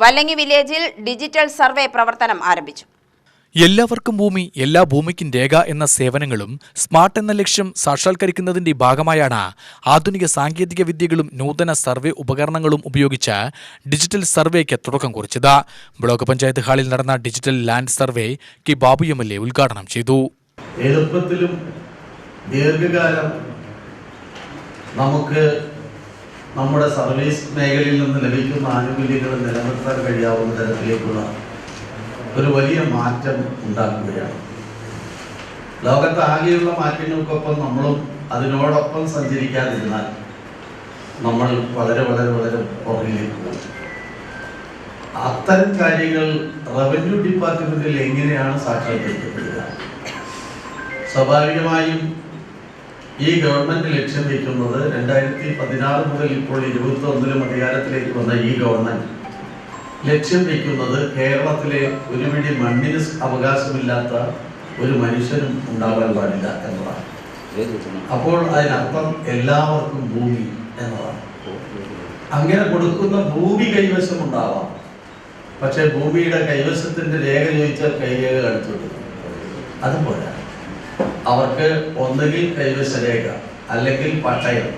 വല്ലങ്ങി വില്ലേജിൽ digital survey പ്രവർത്തനം ആരംഭിച്ചു. എല്ലാവർക്കും ഭൂമി എല്ലാ ഭൂമിക്കും രേഖ എന്ന സേവനങ്ങളും സ്മാർട്ട് എന്ന ലക്ഷ്യം സാക്ഷാത്കരിക്കുന്നതിന്റെ ഭാഗമായാണ് ആധുനിക സാങ്കേതിക വിദ്യകളും നൂതന സർവേ ഉപകരണങ്ങളും ഉപയോഗിച്ച് ഡിജിറ്റൽ സർവേക്ക് തുടക്കം കുറിച്ചത്. ബ്ലോക്ക് പഞ്ചായത്ത് ഹാളിൽ നടന്ന digital land survey K Babu M L A ഉദ്ഘാടനം ചെയ്തു. എളുപ്പത്തിലും ദീർഘകാലം നമുക്ക് നമ്മുടെ സർവീസ് മേഖലയിൽ നിന്ന് ലഭിക്കുന്ന ആനുകൂല്യങ്ങൾ നിലനിർത്താൻ കഴിയാവുന്ന തരത്തിലേക്കുള്ള ഒരു വലിയ മാറ്റം ഉണ്ടാക്കുകയാണ്. ലോകത്താകെയുള്ള മാറ്റങ്ങൾക്കൊപ്പം നമ്മളും അതിനോടൊപ്പം സഞ്ചരിക്കാതിരുന്നാൽ നമ്മൾ വളരെ വളരെ വളരെ പുറകിലേക്ക് പോകും. അത്തരം കാര്യങ്ങൾ റവന്യൂ ഡിപ്പാർട്ട്മെന്റിൽ എങ്ങനെയാണ് സാക്ഷാത്കരിക്കപ്പെടുക സ്വാഭാവികമായും ഈ ഗവൺമെന്റ് ലക്ഷ്യം വയ്ക്കുന്നത് രണ്ടായിരത്തി പതിനാറ് മുതൽ ഇപ്പോൾ ഇരുപത്തി ഒന്നിലും അധികാരത്തിലേക്ക് വന്ന ഈ ഗവൺമെന്റ് ലക്ഷ്യം വയ്ക്കുന്നത് കേരളത്തിലെ ഒരു പിടി മണ്ണിന് അവകാശമില്ലാത്ത ഒരു മനുഷ്യനും ഉണ്ടാകാൻ പാടില്ല എന്നതാണ്. അപ്പോൾ അതിനർത്ഥം എല്ലാവർക്കും ഭൂമി എന്നതാണ്. അങ്ങനെ കൊടുക്കുന്ന ഭൂമി കൈവശം ഉണ്ടാവാം. പക്ഷെ ഭൂമിയുടെ കൈവശത്തിന്റെ രേഖ ചോദിച്ചാൽ കൈരേഖ കാണിച്ചു അതുപോലെ അവർക്ക് ഒന്നുകിൽ കൈവശ രേഖ അല്ലെങ്കിൽ പട്ടയം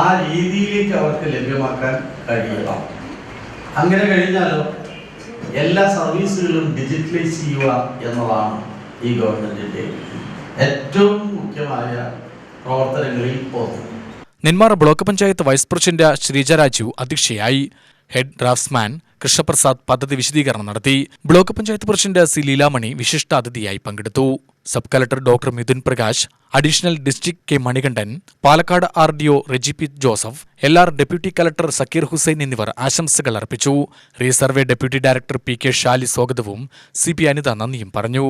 ആ രീതിയിലേക്ക് അവർക്ക് ലഭ്യമാക്കാൻ കഴിയുക അങ്ങനെ കഴിഞ്ഞാലോ എല്ലാ സർവീസുകളും ഡിജിറ്റലൈസ് ചെയ്യുക എന്നതാണ് ഈ ഗവൺമെന്റിന്റെ ഏറ്റവും മുഖ്യമായ പ്രവർത്തനങ്ങളിൽ ഒന്ന്. Nenmara block panchayat vice president Sreeja Raju അധ്യക്ഷയായി. ഹെഡ് ഡ്രാഫ്റ്റ്സ്മാൻ കൃഷ്ണപ്രസാദ് പദ്ധതി വിശദീകരണം നടത്തി. Block panchayat president C Leelamani വിശിഷ്ട അതിഥിയായി പങ്കെടുത്തു. Sub collector doctor Mithun Prakash additional district K Manikandan Palakkad R D O Reji P Joseph L R deputy collector Zakir Hussain എന്നിവർ ആശംസകൾ അർപ്പിച്ചു. Resurvey deputy director P K Shali സ്വാഗതവും C P Anitha നന്ദിയും പറഞ്ഞു.